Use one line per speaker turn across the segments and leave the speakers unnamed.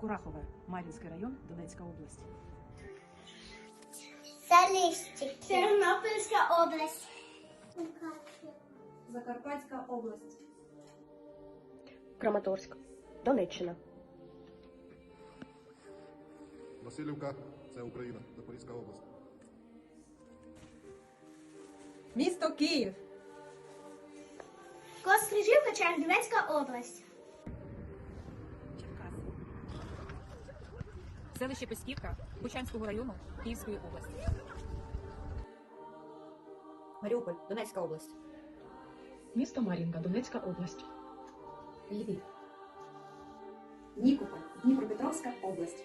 Курахове, Мар'їнський район, Донецька область.
Залістики. Тернопільська область.
Закарпатська область.
Краматорськ, Донеччина.
Васильівка це Україна, Запорізька область.
Місто Київ.
Кострижівка, Чернівецька область.
Черкаси. Селище Песківка Бучанського району Київської області.
Маріуполь, Донецька область.
Місто Мар'їнка, Донецька область.
Львів. Нікополь, Дніпропетровська область.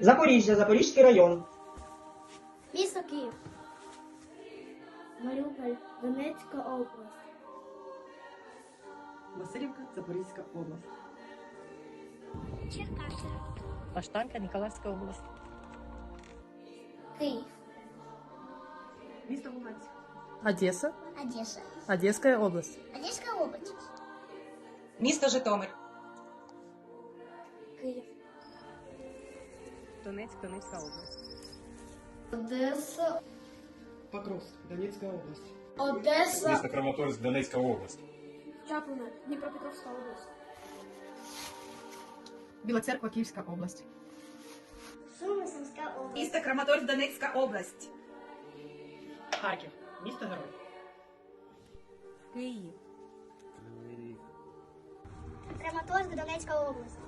Запоріжжя, Запорізький район.
Місто Київ. Маріуполь, Донецька область.
Васильівка, Запорізька область.
Черкаси.
Баштанка, Ніколаївська область.
Київ.
Місто Луганськ.
Одеса,
Одеса.
Одеська область.
Одеська область.
Місто Житомир.
Київ.
Донецьк, Донецька область.
Одеса.
Покровськ, Донецька область.
Одеса.
Місто Краматорськ, Донецька область.
Чаплина. Дніпропетровська область.
Біла церква, Київська область.
Сумисівська область.
Місто Краматорськ, Донецька область.
Харків, місто Герой.
Київ.
Краматорськ, Донецька область.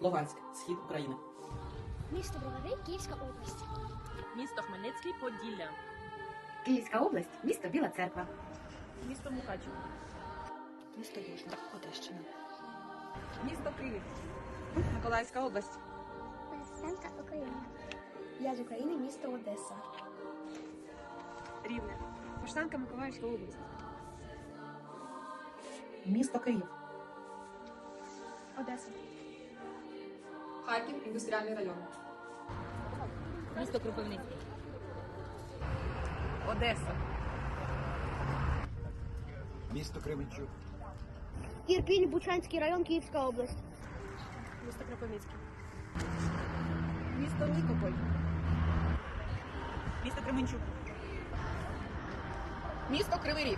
Луганськ, схід України.
Місто Бровари, Київська область.
Місто Хмельницький, Поділля.
Київська область, місто Біла Церква.
Місто Мукачево.
Місто Южне, Одещина.
Місто Київ. Миколаївська область.
Президентка України. Я з України, місто Одеса.
Рівне. Баштанка, Миколаївська область.
Місто Київ.
Одеса.
Харків, індустріальний район.
Місто Кропивницький. Одеса.
Місто Кременчук.
Ірпінь, Бучанський район, Київська область.
Місто Кропивницький. Місто Нікополь. Місто Кременчук. Місто Кривий Ріг.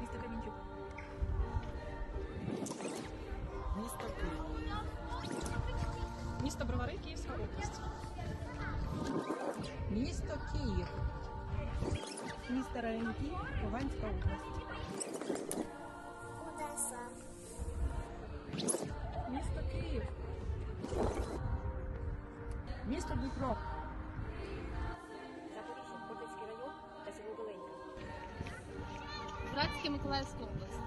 Місто Кременчук.
Місто Київ.
Місто Бровари, Київська область.
Місто Київ.
Місто Раянки, Луганська область.
Одеса.
Місто Київ. Місто Дніпро.
Запоріжжя, Хотинський район та село Долинка.
Братське Миколаївська область.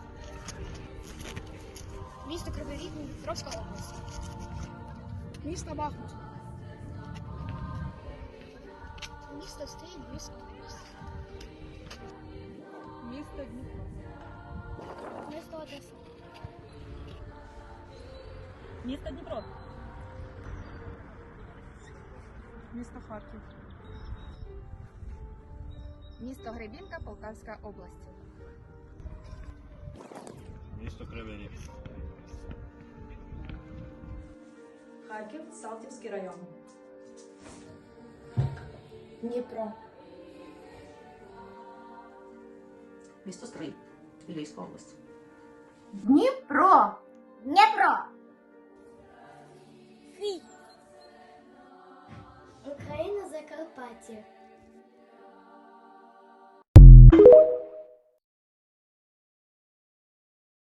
Місто Кривий Ріг, Дніпропетровська область. Місто Бахмут. Місто Стрій, Львівська область.
Місто Дніпро.
Місто Одеса.
Місто Дніпро. Місто Харків. Місто Гребінка, Полтавська область.
Місто Кривий Ріг.
Харків, Салтівський район.
Дніпро.
Місто Стрий, Львівська область.
Дніпро. Дніпро. Україна Закарпаття.